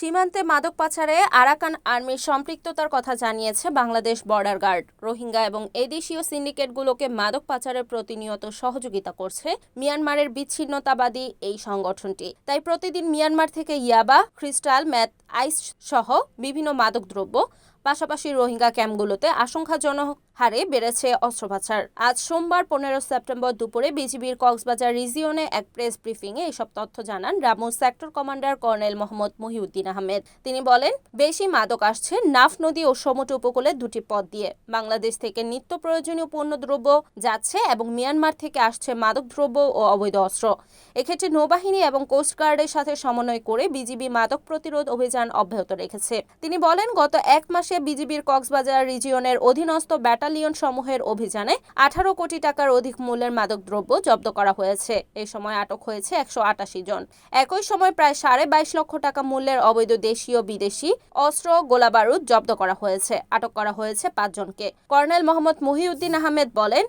সীমান্তে মাদক পাচারে আরাকান আর্মির সম্পৃক্ততার কথা জানিয়েছে বাংলাদেশ বর্ডার গার্ড। রোহিঙ্গা এবং এদেশীয় সিন্ডিকেটগুলোকে মাদক পাচারে প্রতিনিয়ত সহযোগিতা করছে মিয়ানমারের বিচ্ছিন্নতাবাদী এই সংগঠনটি। তাই প্রতিদিন মিয়ানমার থেকে ইয়াবা, ক্রিস্টাল, ম্যাথ, আইস সহ বিভিন্ন মাদকদ্রব্য পাশাপাশি রোহিঙ্গা ক্যাম্পগুলোতে আশঙ্কাজনক হারে বেড়েছে অস্ত্র পাচার আজ সোমবার পনেরো সেপ্টেম্বর দুপুরে বিজিবির কক্সবাজার রিজিয়নে এক প্রেস ব্রিফিংয়ে এসব তথ্য জানান Ramu sector commander colonel Mohammad Mohiuddin Ahmed. তিনি বলেন, বেশি মাদক আসছে নাফ নদী ও সমুদ্র উপকূলের দুটি পথ দিয়ে। বাংলাদেশ থেকে নিত্য প্রয়োজনীয় পণ্যদ্রব্য যাচ্ছে এবং মিয়ানমার থেকে আসছে মাদকদ্রব্য ও অবৈধ অস্ত্র। এক্ষেত্রে নৌবাহিনী এবং কোস্টগার্ডের সাথে সমন্বয় করে বিজিবি মাদক প্রতিরোধ অভিযান অব্যাহত রেখেছে। তিনি বলেন, গত এক মাসে বিজিবির কক্সবাজার রিজিয়নের অধীনস্থ ব্যাটালিয়ন সমূহের অভিযানে আঠারো কোটি টাকার অধিক মূল্যের মাদকদ্রব্য জব্দ করা হয়েছে। এ সময় আটক হয়েছে একশো আটাশি জন। একই সময় প্রায় সাড়ে বাইশ লক্ষ টাকা মূল্যের অবৈধ দেশীয় বিদেশি অস্ত্র গোলাবারুদ জব্দ করা হয়েছে। আটক করা হয়েছে পাঁচজনকে কর্নেল মোহাম্মদ মহিউদ্দিন আহমেদ বলেন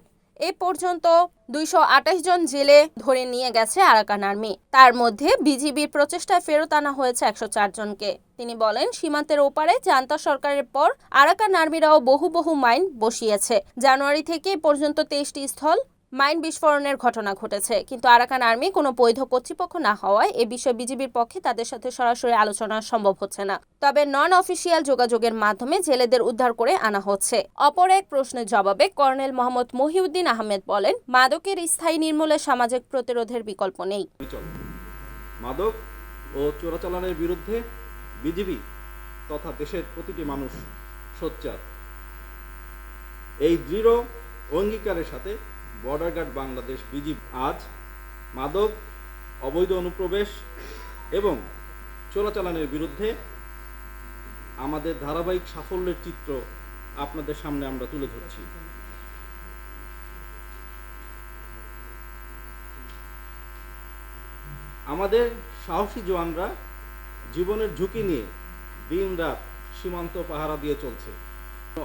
এ পর্যন্ত দুইশো আঠাশ জন জেলে ধরে নিয়ে গেছে আরাকান আর্মি। তার মধ্যে বিজিবির প্রচেষ্টায় ফেরত আনা হয়েছে একশো জনকে। তিনি বলেন, সীমান্তের ওপারে জান্তা সরকারের পর আরাকান আর্মিরাও বহু বহু মাইন বসিয়েছে। জানুয়ারি থেকে পর্যন্ত তেইশটি স্থল মাইন বিস্ফোরণের ঘটনা ঘটেছে। কিন্তু আরাকান আর্মি কোনো বৈধ কর্তৃপক্ষ না হওয়ায় এ বিষয়ে বিজিবির পক্ষে তাদের সাথে সরাসরি আলোচনা সম্ভব হচ্ছে না। তবে নন অফিসিয়াল যোগাযোগের মাধ্যমে জেলেদের উদ্ধার করে আনা হচ্ছে। অপর এক প্রশ্নের জবাবে কর্নেল মোহাম্মদ মহিউদ্দিন আহমেদ বলেন, মাদকের স্থায়ী নির্মূলে সামাজিক প্রতিরোধের বিকল্প নেই। মাদক ও চোরাচালানের বিরুদ্ধে বিজিবি তথা দেশের প্রতিটি মানুষ সোচ্চার। এই দৃঢ় অঙ্গীকারের সাথে বর্ডার গার্ড বাংলাদেশ বিজিবি আজ মাদক, অবৈধ অনুপ্রবেশ এবং চোরাচালানের বিরুদ্ধে আমাদের ধারাবাহিক সাফল্যের চিত্র আপনাদের সামনে আমরা তুলে ধরছি। আমাদের সাহসী জওয়ানরা জীবনের ঝুঁকি নিয়ে দিনরাত সীমান্ত পাহারা দিয়ে চলছে।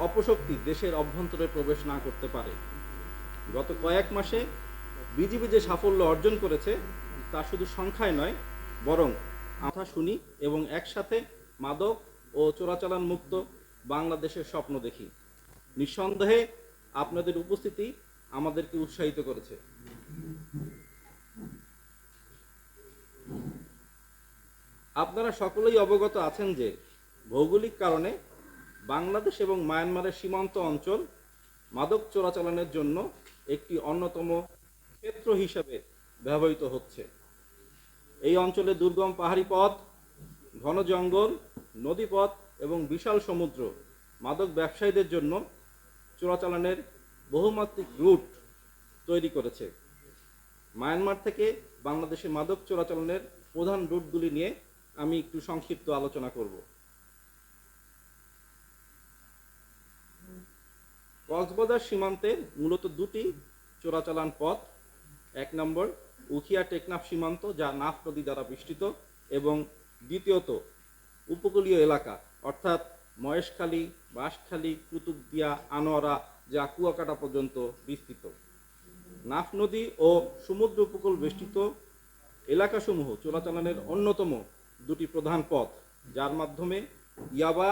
অপশক্তি দেশের অভ্যন্তরে প্রবেশ না করতে পারে। গত কয়েক মাসে বিজিবি যে সাফল্য অর্জন করেছে, তা শুধু সংখ্যায় নয়, বরং আমরা শুনি এবং একসাথে মাদক ও চোরাচালান মুক্ত বাংলাদেশের স্বপ্ন দেখি। নিঃসন্দেহে আপনাদের উপস্থিতি আমাদেরকে উৎসাহিত করেছে। আপনারা সকলেই অবগত আছেন যে ভৌগোলিক কারণে বাংলাদেশ এবং মায়ানমারের সীমান্ত অঞ্চল মাদক চোরাচালানের জন্য একটি অন্যতম ক্ষেত্র হিসাবে ব্যবহৃত হচ্ছে। এই অঞ্চলে দুর্গম পাহাড়ি পথ, ঘন জঙ্গল, নদীপথ এবং বিশাল সমুদ্র মাদক ব্যবসায়ীদের জন্য চোরাচালানের বহুমাত্রিক রুট তৈরি করেছে। মায়ানমার থেকে বাংলাদেশে মাদক চোরাচালানের প্রধান রুটগুলি নিয়ে আমি একটু সংক্ষিপ্ত আলোচনা করব। কক্সবাজার সীমান্তে মূলত দুটি চোরাচালান পথ, এক নম্বর উখিয়া টেকনাফ সীমান্ত, যা নাফ নদী দ্বারা বেষ্টিত, এবং দ্বিতীয়ত উপকূলীয় এলাকা, অর্থাৎ মহেশখালী, বাঁশখালী, কুতুবদিয়া, আনোয়ারা, যা কুয়াকাটা পর্যন্ত বিস্তৃত। নাফ নদী ও সমুদ্র উপকূল বেষ্টিত এলাকাসমূহ চোরাচালানের অন্যতম দুটি প্রধান পথ, যার মাধ্যমে ইয়াবা,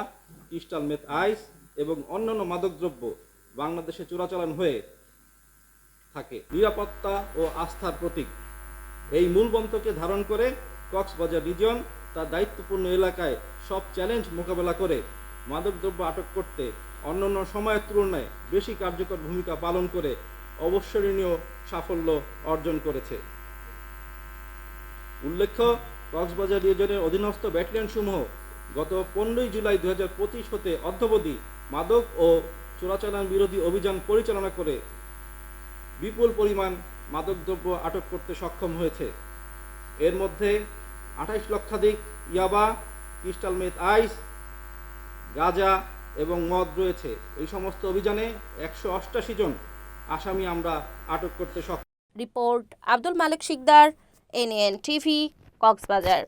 ক্রিস্টাল মেথ আইস এবং অন্যান্য মাদকদ্রব্য বাংলাদেশে চোরাচালান হয়ে থাকে। নিরাপত্তা ও আস্থার প্রতীক। এই মূল মন্ত্রকে ধারণ করে কক্সবাজার রিজন তার দায়িত্বপূর্ণ এলাকায় সব চ্যালেঞ্জ মোকাবেলা করে মাদকদ্রব্য আটক করতে অন্যান্য সময়ের তুলনায় বেশি কার্যকর ভূমিকা পালন করে অবসরণীয় সাফল্য অর্জন করেছে। উল্লেখ্য, কক্সবাজার রিজনের অধীনস্থ ব্যাটালিয়ন সমূহ গত পনেরোই জুলাই দুই হাজার পঁচিশ হতে অদ্যবধি মাদক ও চোরাচালান বিরোধী অভিযান পরিচালনা করে বিপুল পরিমাণ মাদকদ্রব্য আটক করতে সক্ষম হয়েছে। এর মধ্যে আঠাইশ লক্ষাধিক ইয়াবা, ক্রিস্টাল মেথ আইস, গাঁজা এবং মদ রয়েছে। এই সমস্ত অভিযানে একশো অষ্টাশি জন আসামি আমরা আটক করতে সক্ষম। Report Abdul Malik Shikder, NN TV, Cox's Bazar.